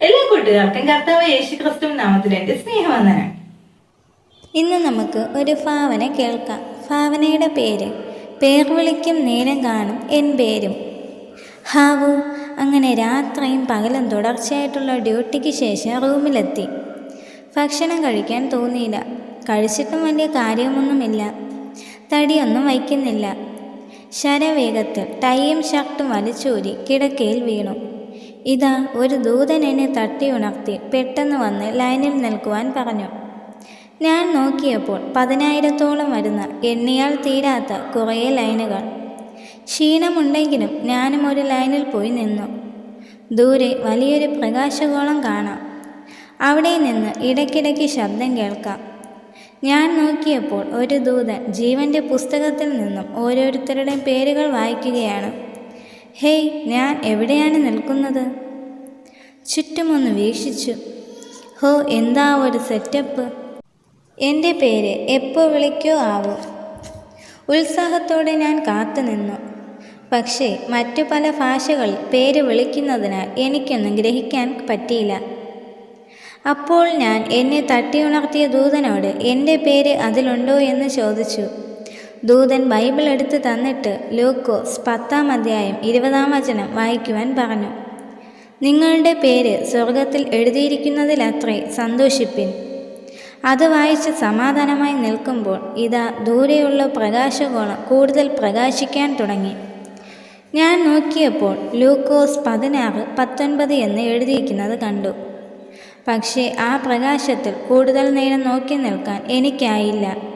എല്ലാ കൂട്ടുകാർക്കും കർത്താവ് യേശു ക്രിസ്തു നാമത്തിൽ എന്റെ സ്നേഹവന്ദനം. ഇന്ന് നമുക്ക് ഒരു ഭാവന കേൾക്കാം. ഭാവനയുടെ പേര് പേർ വിളിക്കും നേരം കാണും എൻ പേരും. ഹാവു അങ്ങനെ രാത്രിയും പകലും തുടർച്ചയായിട്ടുള്ള ഡ്യൂട്ടിക്ക് ശേഷം റൂമിലെത്തി. ഭക്ഷണം കഴിക്കാൻ തോന്നിയില്ല. കഴിച്ചിട്ടും വലിയ കാര്യമൊന്നുമില്ല. തടിയൊന്നും വയ്ക്കുന്നില്ല. ശരവേഗത്തിൽ ടൈയും ഷർട്ടും വലിച്ചൂരി കിടക്കയിൽ വീണു. ഇതാ ഒരു ദൂതൻ എന്നെ തട്ടി ഉണർത്തി പെട്ടെന്ന് വന്ന് ലൈനിൽ നിൽക്കുവാൻ പറഞ്ഞു. ഞാൻ നോക്കിയപ്പോൾ പതിനായിരത്തോളം വരുന്ന എണ്ണിയാൽ തീരാത്ത കുറേ ലൈനുകൾ. ക്ഷീണമുണ്ടെങ്കിലും ഞാനും ഒരു ലൈനിൽ പോയി നിന്നു. ദൂരെ വലിയൊരു പ്രകാശഗോളം കാണാം. അവിടെ നിന്ന് ഇടയ്ക്കിടയ്ക്ക് ശബ്ദം കേൾക്കാം. ഞാൻ നോക്കിയപ്പോൾ ഒരു ദൂതൻ ജീവന്റെ പുസ്തകത്തിൽ നിന്നും ഓരോരുത്തരുടെയും പേരുകൾ വായിക്കുകയാണ്. ഹേയ് ഞാൻ എവിടെയാണ് നിൽക്കുന്നത്? ചുറ്റുമൊന്ന് വീക്ഷിച്ചു. ഹോ എന്താ ഒരു സെറ്റപ്പ്? എന്റെ പേര് എപ്പോൾ വിളിക്കോ ആവോ. ഉത്സാഹത്തോടെ ഞാൻ കാത്തു നിന്നു. പക്ഷേ മറ്റു പല ഭാഷകളിൽ പേര് വിളിക്കുന്നതിനാൽ എനിക്കൊന്നും ഗ്രഹിക്കാൻ പറ്റിയില്ല. അപ്പോൾ ഞാൻ എന്നെ തട്ടിയുണർത്തിയ ദൂതനോട് എന്റെ പേര് അതിലുണ്ടോ എന്ന് ചോദിച്ചു. ദൂതൻ ബൈബിൾ എടുത്ത് തന്നിട്ട് ലൂക്കോസ് പത്താം അധ്യായം ഇരുപതാം വചനം വായിക്കുവാൻ പറഞ്ഞു. നിങ്ങളുടെ പേര് സ്വർഗത്തിൽ എഴുതിയിരിക്കുന്നതിലത്രേ സന്തോഷിപ്പിൻ. അത് വായിച്ച് സമാധാനമായി നിൽക്കുമ്പോൾ ഇതാ ദൂരെയുള്ള പ്രകാശകോണം കൂടുതൽ പ്രകാശിക്കാൻ തുടങ്ങി. ഞാൻ നോക്കിയപ്പോൾ ലൂക്കോസ് പതിനാറ് പത്തൊൻപത് എന്ന് എഴുതിയിരിക്കുന്നത് കണ്ടു. പക്ഷേ ആ പ്രകാശത്തിൽ കൂടുതൽ നേരം നോക്കി നിൽക്കാൻ എനിക്കായില്ല.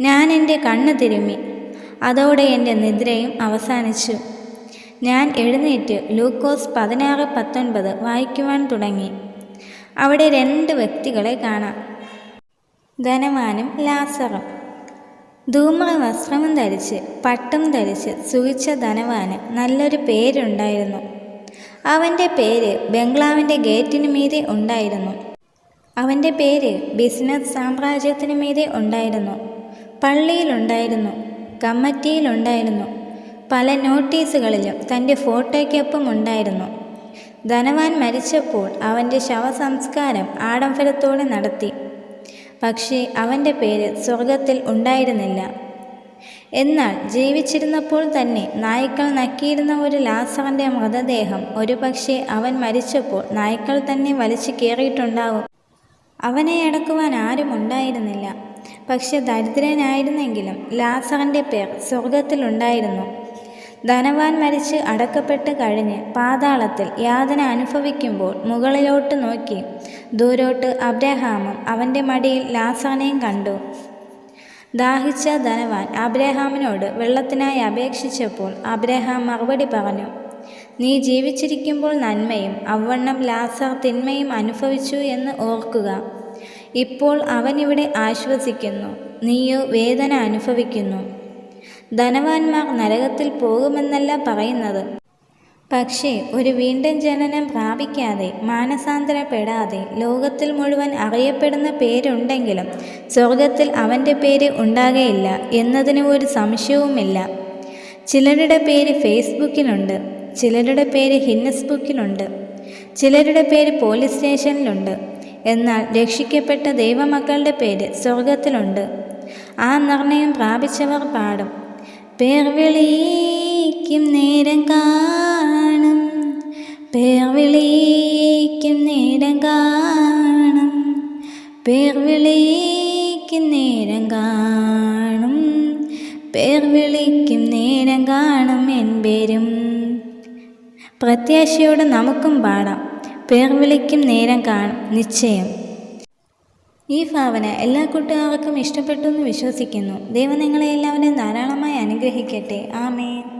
ഞാൻ എന്റെ കണ്ണ് തിരുമ്മി. അതോടെ എന്റെ നിദ്രയും അവസാനിച്ചു. ഞാൻ എഴുന്നേറ്റ് ലൂക്കോസ് പതിനാറ് പത്തൊൻപത് വായിക്കുവാൻ തുടങ്ങി. അവിടെ രണ്ട് വ്യക്തികളെ കാണാം. ധനവാനും ലാസറും. ധൂമ്ര വസ്ത്രവും ധരിച്ച് പട്ടും ധരിച്ച് സുഖിച്ച ധനവാന് നല്ലൊരു പേരുണ്ടായിരുന്നു. അവന്റെ പേര് ബംഗ്ലാവിന്റെ ഗേറ്റിന് മീതെ ഉണ്ടായിരുന്നു. അവന്റെ പേര് ബിസിനസ് സാമ്രാജ്യത്തിന് മീതെ ഉണ്ടായിരുന്നു. പള്ളിയിലുണ്ടായിരുന്നു കമ്മിറ്റിയിലുണ്ടായിരുന്നു പല നോട്ടീസുകളിലും തന്റെ ഫോട്ടോയ്ക്കൊപ്പം ഉണ്ടായിരുന്നു. ധനവാൻ മരിച്ചപ്പോൾ അവന്റെ ശവസംസ്കാരം ആഡംബരത്തോടെ നടത്തി. പക്ഷേ അവന്റെ പേര് സ്വർഗത്തിൽ ഉണ്ടായിരുന്നില്ല. എന്നാൽ ജീവിച്ചിരുന്നപ്പോൾ തന്നെ നായ്ക്കൾ നക്കിയിരുന്ന ഒരു ലാസറിന്റെ മൃതദേഹം ഒരുപക്ഷെ അവൻ മരിച്ചപ്പോൾ നായ്ക്കൾ തന്നെ വലിച്ചു കയറിയിട്ടുണ്ടാവും. അവനെ അടക്കുവാൻ ആരും ഉണ്ടായിരുന്നില്ല. പക്ഷെ ദരിദ്രനായിരുന്നെങ്കിലും ലാസറിന്റെ പേർ സ്വർഗത്തിലുണ്ടായിരുന്നു ധനവാൻ മരിച്ച് അടക്കപ്പെട്ട് കഴിഞ്ഞ് പാതാളത്തിൽ യാതന അനുഭവിക്കുമ്പോൾ മുകളിലോട്ട് നോക്കി ദൂരോട്ട് അബ്രഹാമും അവന്റെ മടിയിൽ ലാസറിനെയും കണ്ടു. ദാഹിച്ച ധനവാൻ അബ്രഹാമിനോട് വെള്ളത്തിനായി അപേക്ഷിച്ചപ്പോൾ അബ്രഹാം മറുപടി പറഞ്ഞു നീ ജീവിച്ചിരിക്കുമ്പോൾ നന്മയും അവണ്ണം ലാസർ തിന്മയും അനുഭവിച്ചു എന്ന് ഓർക്കുക. ഇപ്പോൾ അവനിവിടെ ആശ്വസിക്കുന്നു. നീയോ വേദന അനുഭവിക്കുന്നു. ധനവാന്മാർ നരകത്തിൽ പോകുമെന്നല്ല പറയുന്നത്. പക്ഷേ ഒരു വീണ്ടും ജനനം പ്രാപിക്കാതെ മാനസാന്തരപ്പെടാതെ ലോകത്തിൽ മുഴുവൻ അറിയപ്പെടുന്ന പേരുണ്ടെങ്കിലും സ്വർഗത്തിൽ അവന്റെ പേര് ഉണ്ടാകയില്ല എന്നതിന് ഒരു സംശയവുമില്ല. ചിലരുടെ പേര് ഫേസ്ബുക്കിലുണ്ട് ചിലരുടെ പേര് ഹിന്നസ് ബുക്കിലുണ്ട് ചിലരുടെ പേര് പോലീസ് സ്റ്റേഷനിലുണ്ട് എന്നാൽ രക്ഷിക്കപ്പെട്ട ദൈവമക്കളുടെ പേര് സ്വർഗത്തിലുണ്ട് ആ നിർണയം പ്രാപിച്ചവർ പാടും. പേർ വിളിക്കും നേരം കാണും. പേർ വിളിക്കും നേരം കാണും. പേർ വിളിക്കും നേരം കാണും. പേർ വിളിക്കും നേരം കാണും എൻ പേരും. പ്രത്യാശയോടെ നമുക്കും പാടാം. പേർ വിളിക്കും നേരം കാണും. നിശ്ചയം. ഈ ഭാവന എല്ലാ കൂട്ടുകാർക്കും ഇഷ്ടപ്പെട്ടു എന്ന് വിശ്വസിക്കുന്നു. ദൈവം നിങ്ങളെ എല്ലാവരെയും ധാരാളമായി അനുഗ്രഹിക്കട്ടെ. ആമേൻ.